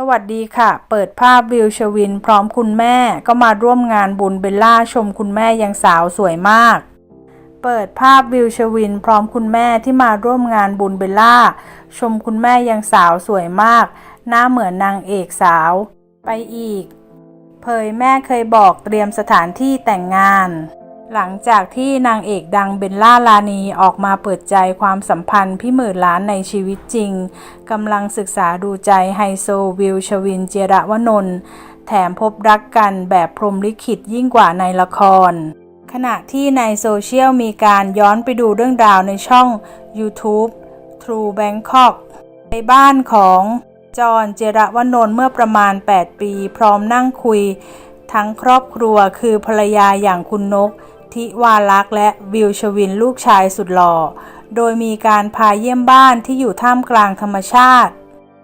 สวัสดีค่ะ เปิดภาพวิวชวินพร้อมคุณแม่ก็มาร่วมงานบุญเบลล่าชมคุณแม่ยังสาวสวยมาก เปิดภาพวิวชวินพร้อมคุณแม่ที่มาร่วมงานบุญเบลล่า ชมคุณแม่ยังสาวสวยมาก หน้าเหมือนนางเอกสาว ไปอีก เผยแม่เคยบอกเตรียมสถานที่แต่งงาน หลังจากที่นางเอกดังเบลล่าลานีออกมาเปิดใจความสัมพันธ์พี่หมื่นล้านในชีวิตจริงกำลังศึกษาดูใจไฮโซวิวชวินเจระวนนท์แถมพบรักกันแบบพรมลิขิตยิ่งกว่าในละคร ขณะที่ในโซเชียลมีการย้อนไปดูเรื่องราวในช่อง YouTube True Bangkok ในบ้านของจอห์นเจระวนนท์เมื่อประมาณ 8 ปี พร้อมนั่งคุย ทั้งครอบครัวคือภรรยาอย่างคุณนก ทิวาลักษ์และวิวชวินลูกชายสุดหล่อ โดยมีการพาเยี่ยมบ้านที่อยู่ท่ามกลางธรรมชาติ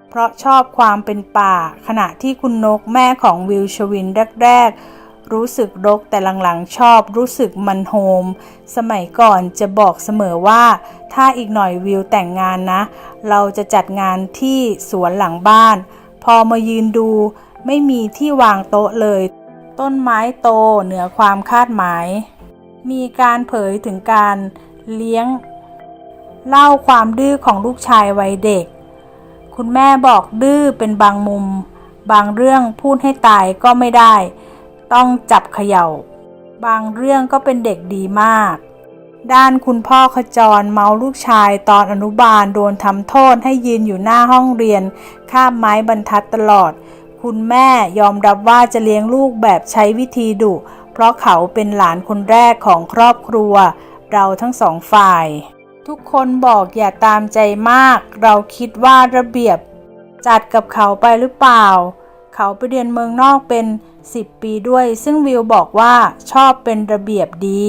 เพราะชอบความเป็นป่า ขณะที่คุณนกแม่ของวิวชวินแรกๆ รู้สึกรกแต่หลังๆ ชอบรู้สึกมันโฮม สมัยก่อนจะบอกเสมอว่า ถ้าอีกหน่อยวิวแต่งงานนะ เราจะจัดงานที่สวนหลังบ้าน พอมายืนดูไม่มีที่วางโต๊ะเลย ต้นไม้โตเหนือความคาดหมาย มีการเผยถึงการเลี้ยง เล่าความดื้อของลูกชายวัยเด็ก คุณแม่บอกดื้อเป็นบางมุม บางเรื่องพูดให้ตายก็ไม่ได้ ต้องจับเขยา่า บางเรื่องก็เป็นเด็กดีมาก ด้านคุณพ่อขจรเมาลูกชายตอนอนุบาลโดนทำโทษให้ยืนอยู่หน้าห้องเรียน ข้ามไม้บรรทัดตลอด คุณแม่ยอมรับว่าจะเลี้ยงลูกแบบใช้วิธีดุ เพราะเขาเป็นหลานคนแรกของครอบครัว เราทั้งสองฝ่าย ทุกคนบอกอย่าตามใจมาก เราคิดว่าระเบียบ จัดกับเขาไปหรือเปล่า เขาไปเรียนเมืองนอกเป็น 10 ปีด้วย ซึ่งวิวบอกว่าชอบเป็นระเบียบดี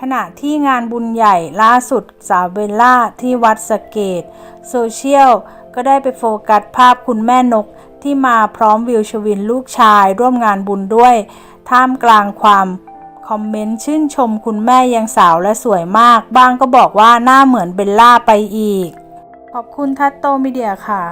ขณะที่งานบุญใหญ่ล่าสุดสาวเบลล่าที่วัดสะเกตโซเชียลก็ได้ไปโฟกัสภาพคุณแม่นกที่มาพร้อมวิวชวินลูกชายร่วมงานบุญด้วย ท่ามกลางความคอมเมนต์ชื่นชมคุณแม่ยังสาวและสวยมาก บ้างก็บอกว่าหน้าเหมือนเบลล่าไปอีก ขอบคุณทัตโตมีเดียค่ะ